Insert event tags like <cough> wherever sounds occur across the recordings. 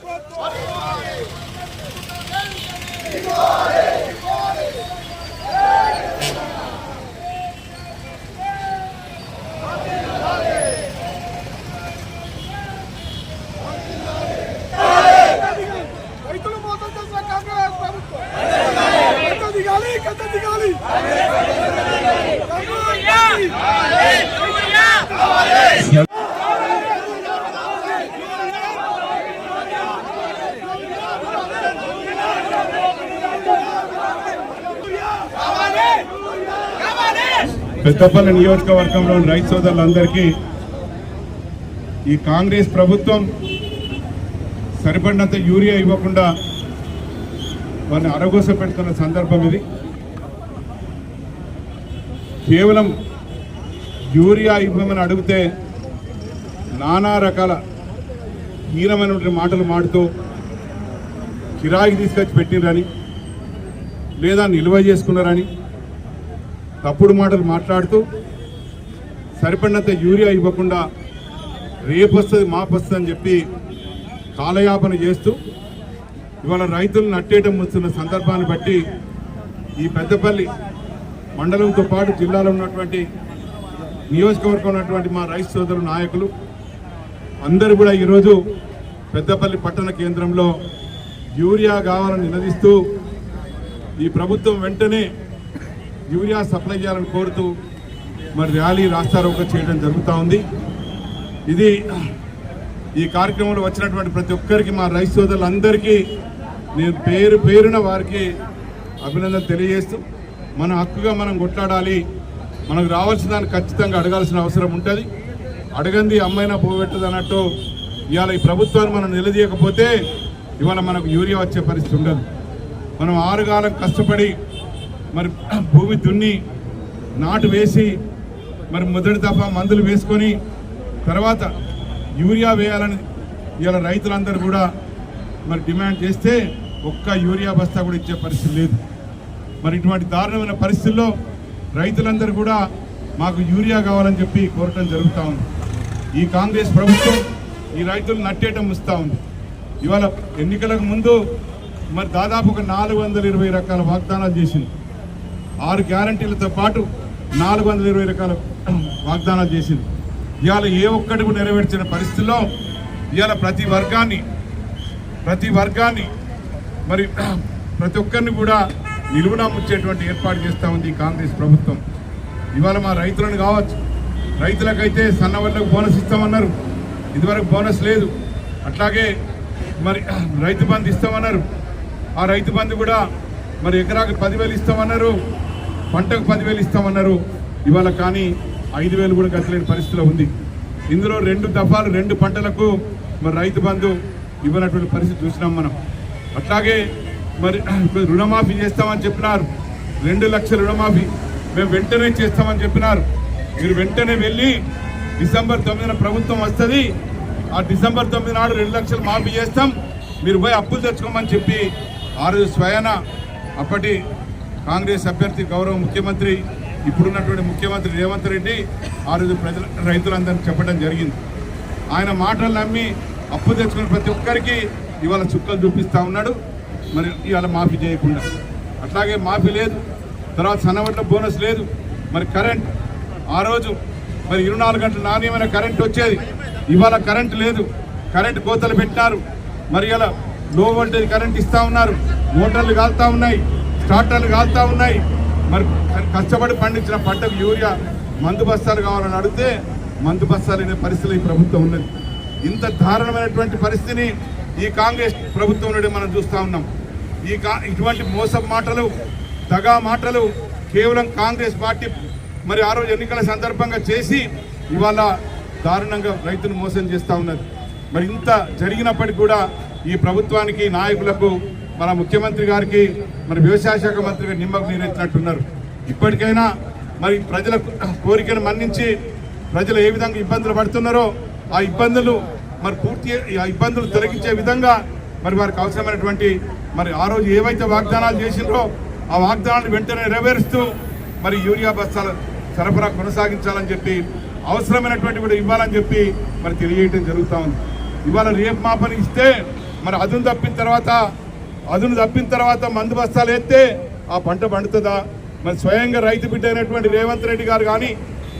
Let's go! Peddapalli నియోజకవర్గంలోని రైతు సోదరులందరికీ ఈ కాంగ్రెస్ ప్రభుత్వం సరిపడినంత యూరియా ఇవ్వకుండా వారిని అరగోస పెడుతున్న సందర్భం ఇది. కేవలం యూరియా ఇవ్వమని అడిగితే నానా రకాల హీనమైనటువంటి మాటలు మాడుతూ కిరాయికి తీసుకొచ్చి పెట్టిరని లేదా నిల్వ చేసుకున్నారని తప్పుడు మాటలు మాట్లాడుతూ సరిపడినంత యూరియా ఇవ్వకుండా రేపు వస్తుంది అని చెప్పి కాలయాపన చేస్తూ ఇవాళ రైతులు నట్టేయటం వస్తున్న సందర్భాన్ని బట్టి ఈ పెద్దపల్లి మండలంతో పాటు జిల్లాలో ఉన్నటువంటి నియోజకవర్గం ఉన్నటువంటి మా రైతు సోదరు నాయకులు అందరూ కూడా ఈరోజు పెద్దపల్లి పట్టణ కేంద్రంలో యూరియా కావాలని నిలదీస్తూ ఈ ప్రభుత్వం వెంటనే యూరియా సప్లై చేయాలని కోరుతూ మరి ర్యాలీ రాస్తారోక చేయడం జరుగుతూ ఉంది. ఇది ఈ కార్యక్రమంలో వచ్చినటువంటి ప్రతి ఒక్కరికి మా రైతు సోదరులందరికీ నేను పేరు పేరున వారికి అభినందన తెలియజేస్తూ మన హక్కుగా మనం కొట్లాడాలి మనకు రావాల్సిన దాన్ని ఖచ్చితంగా అడగాల్సిన అవసరం ఉంటుంది. అడగంది అమ్మైనా పోగొట్టదు అన్నట్టు ఇవాళ ఈ ప్రభుత్వాన్ని మనం నిలదీయకపోతే ఇవాళ మనకు యూరియా వచ్చే పరిస్థితి ఉండదు. మనం ఆరుగాలం కష్టపడి మరి భూమి దున్ని నాటు వేసి మరి మొదటి దఫా మందులు వేసుకొని తర్వాత యూరియా వేయాలని ఇవాళ రైతులందరూ కూడా మరి డిమాండ్ చేస్తే ఒక్క యూరియా బస్తా కూడా ఇచ్చే పరిస్థితి లేదు. మరి ఇటువంటి దారుణమైన పరిస్థితుల్లో రైతులందరూ కూడా మాకు యూరియా కావాలని చెప్పి కోరటం జరుగుతూ ఉంది. ఈ కాంగ్రెస్ ప్రభుత్వం ఈ రైతులు నట్టేయటం ఇస్తూ ఉంది. ఇవాళ ఎన్నికలకు ముందు మరి దాదాపు ఒక నాలుగు వందల ఇరవై రకాల వాగ్దానాలు చేసింది. ఆరు గ్యారంటీలతో పాటు నాలుగు వందల ఇరవై రకాల వాగ్దానాలు చేసింది. ఇవాళ ఏ ఒక్కటి కూడా నెరవేర్చిన పరిస్థితుల్లో ఇవాళ ప్రతి వర్గాన్ని ప్రతి వర్గాన్ని మరి ప్రతి ఒక్కరిని కూడా నిలువునా ముచ్చేటువంటి ఏర్పాటు చేస్తూ ఉంది కాంగ్రెస్ ప్రభుత్వం. ఇవాళ మా రైతులను కావచ్చు రైతులకైతే సన్నవర్లకు బోనస్ ఇస్తామన్నారు. ఇదివరకు బోనస్ లేదు. అట్లాగే మరి రైతు బంధు ఇస్తామన్నారు. ఆ రైతు బంధు కూడా మరి ఎకరాకు పదివేలు ఇస్తామన్నారు పంటకు పదివేలు ఇస్తామన్నారు. ఇవాళ కానీ ఐదు వేలు కూడా గతలేని పరిస్థితిలో ఉంది. ఇందులో రెండు దఫాలు రెండు పంటలకు మరి రైతు బంధు ఇవ్వనటువంటి పరిస్థితి చూసినాం మనం. అట్లాగే మరి <clears throat> రుణమాఫీ చేస్తామని చెప్పినారు. రెండు లక్షల రుణమాఫీ మేము వెంటనే చేస్తామని చెప్పినారు. మీరు వెంటనే వెళ్ళి డిసెంబర్ తొమ్మిదిన ప్రభుత్వం వస్తుంది. ఆ డిసెంబర్ తొమ్మిది నాడు రెండు లక్షలు మాఫీ చేస్తాం. మీరు పోయి అప్పులు తెచ్చుకోమని చెప్పి ఆ రోజు స్వయాన అప్పటి కాంగ్రెస్ అభ్యర్థి గౌరవ ముఖ్యమంత్రి ఇప్పుడున్నటువంటి ముఖ్యమంత్రి రేవంత్ రెడ్డి ఆ రోజు ప్రజల రైతులందరికీ చెప్పడం జరిగింది. ఆయన మాటలు నమ్మి అప్పు తెచ్చుకున్న ప్రతి ఒక్కరికి ఇవాళ చుక్కలు చూపిస్తా ఉన్నాడు. మరి ఇవాళ మాఫీ చేయకుండా. అట్లాగే మాఫీ లేదు. తర్వాత సన్నవట్ల బోనస్ లేదు. మరి కరెంట్ ఆ రోజు మరి ఇరవై నాలుగు గంటల నాణ్యమైన కరెంట్ వచ్చేది. ఇవాళ కరెంట్ లేదు. కరెంట్ కోతలు పెట్టినారు. మరి ఇలా లో వోల్టేజ్ కరెంట్ ఇస్తా ఉన్నారు. మోటార్లు కాలుతా ఉన్నాయి. స్టార్టర్లు కాలుతా ఉన్నాయి. మరి కష్టపడి పండించిన పంటకు యూరియా మందు బస్తాలు కావాలని అడిగితే మందు బస్తాలు అనే పరిస్థితులు ఈ ప్రభుత్వం ఉన్నది. ఇంత దారుణమైనటువంటి పరిస్థితిని ఈ కాంగ్రెస్ ప్రభుత్వం నుండి మనం చూస్తా ఉన్నాం. ఈ కా ఇటువంటి మోసం మాటలు దగా మాటలు కేవలం కాంగ్రెస్ పార్టీ మరి ఆ రోజు ఎన్నికల సందర్భంగా చేసి ఇవాళ దారుణంగా రైతును మోసం చేస్తూ ఉన్నది. మరి ఇంత జరిగినప్పటికీ కూడా ఈ ప్రభుత్వానికి నాయకులకు మన ముఖ్యమంత్రి గారికి మరి వ్యవసాయ శాఖ మంత్రిగా నిమ్మకు నీరెత్తినట్టున్నారు ఇప్పటికైనా మరి ప్రజల కోరికను మన్నించి ప్రజలు ఏ విధంగా ఇబ్బందులు పడుతున్నారో ఆ ఇబ్బందులు మరి పూర్తి ఆ ఇబ్బందులు తొలగించే విధంగా మరి వారికి అవసరమైనటువంటి మరి ఆ రోజు ఏవైతే వాగ్దానాలు చేసిండ్రో ఆ వాగ్దానాలు వెంటనే నెరవేరుస్తూ మరి యూరియా బస్తాల సరఫరా కొనసాగించాలని చెప్పి అవసరమైనటువంటి కూడా ఇవ్వాలని చెప్పి మరి తెలియజేయడం జరుగుతూ ఉంది. ఇవాళ రేపు మాపని ఇస్తే మరి అదును తప్పిన తర్వాత అదును తప్పిన తర్వాత మందు బస్తాలు ఎత్తే ఆ పంట పండుతుందా? మరి స్వయంగా రైతు బిడ్డ అయినటువంటి రేవంత్ రెడ్డి గారు కానీ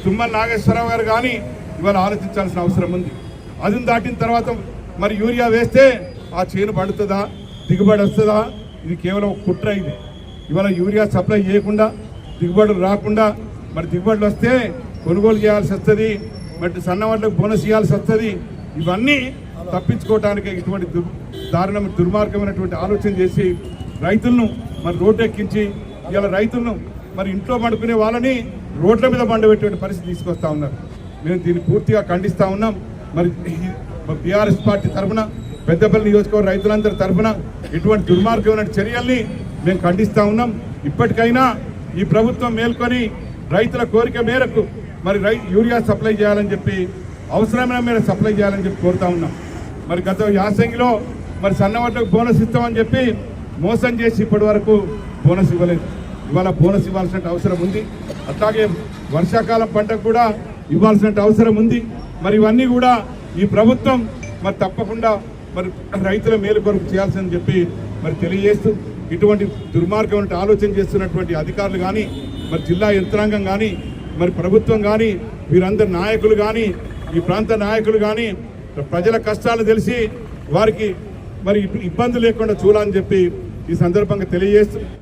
తుమ్మల నాగేశ్వరరావు గారు కానీ ఇవాళ ఆలోచించాల్సిన అవసరం ఉంది. అదును దాటిన తర్వాత మరి యూరియా వేస్తే ఆ చేను పండుతుందా? దిగుబడి వస్తుందా? ఇది కేవలం కుట్ర ఇది. ఇవాళ యూరియా సప్లై చేయకుండా దిగుబడులు రాకుండా మరి దిగుబడులు వస్తే కొనుగోలు చేయాల్సి వస్తుంది. మరి సన్నవాళ్ళకు బోనస్ ఇవ్వాల్సి వస్తుంది. ఇవన్నీ తప్పించుకోవడానికి ఇటువంటి దుర్ దారుణం దుర్మార్గమైనటువంటి ఆలోచన చేసి రైతులను మరి రోడ్డు ఎక్కించి ఇవాళ రైతులను మరి ఇంట్లో పండుకునే వాళ్ళని రోడ్ల మీద పండబెట్టే పరిస్థితి తీసుకొస్తా ఉన్నారు. మేము దీన్ని పూర్తిగా ఖండిస్తూ ఉన్నాం. మరి బీఆర్ఎస్ పార్టీ తరఫున పెద్దపల్లి నియోజకవర్గ రైతులందరి తరఫున ఇటువంటి దుర్మార్గమైన చర్యల్ని మేము ఖండిస్తూ ఉన్నాం. ఇప్పటికైనా ఈ ప్రభుత్వం మేల్కొని రైతుల కోరిక మేరకు మరి రై యూరియా సప్లై చేయాలని చెప్పి అవసరమైన మేర సప్లై చేయాలని చెప్పి కోరుతా ఉన్నాం. మరి గత యాసంగిలో మరి సన్నవాళ్ళకు బోనస్ ఇస్తామని చెప్పి మోసం చేసి ఇప్పటి వరకు బోనస్ ఇవ్వలేదు. ఇవాళ బోనస్ ఇవ్వాల్సిన అవసరం ఉంది. అట్లాగే వర్షాకాలం పంటకు కూడా ఇవ్వాల్సిన అవసరం ఉంది. మరి ఇవన్నీ కూడా ఈ ప్రభుత్వం మరి తప్పకుండా మరి రైతుల మేలు కొరకు చేయాల్సిందని చెప్పి మరి తెలియజేస్తూ ఇటువంటి దుర్మార్గం ఆలోచన చేస్తున్నటువంటి అధికారులు కానీ మరి జిల్లా యంత్రాంగం కానీ మరి ప్రభుత్వం కానీ వీరందరి నాయకులు కానీ ఈ ప్రాంత నాయకులు కానీ ప్రజల కష్టాలు తెలిసి వారికి మరి ఇబ్బంది లేకుండా చూడాలని చెప్పి ఈ సందర్భంగా తెలియజేస్తూ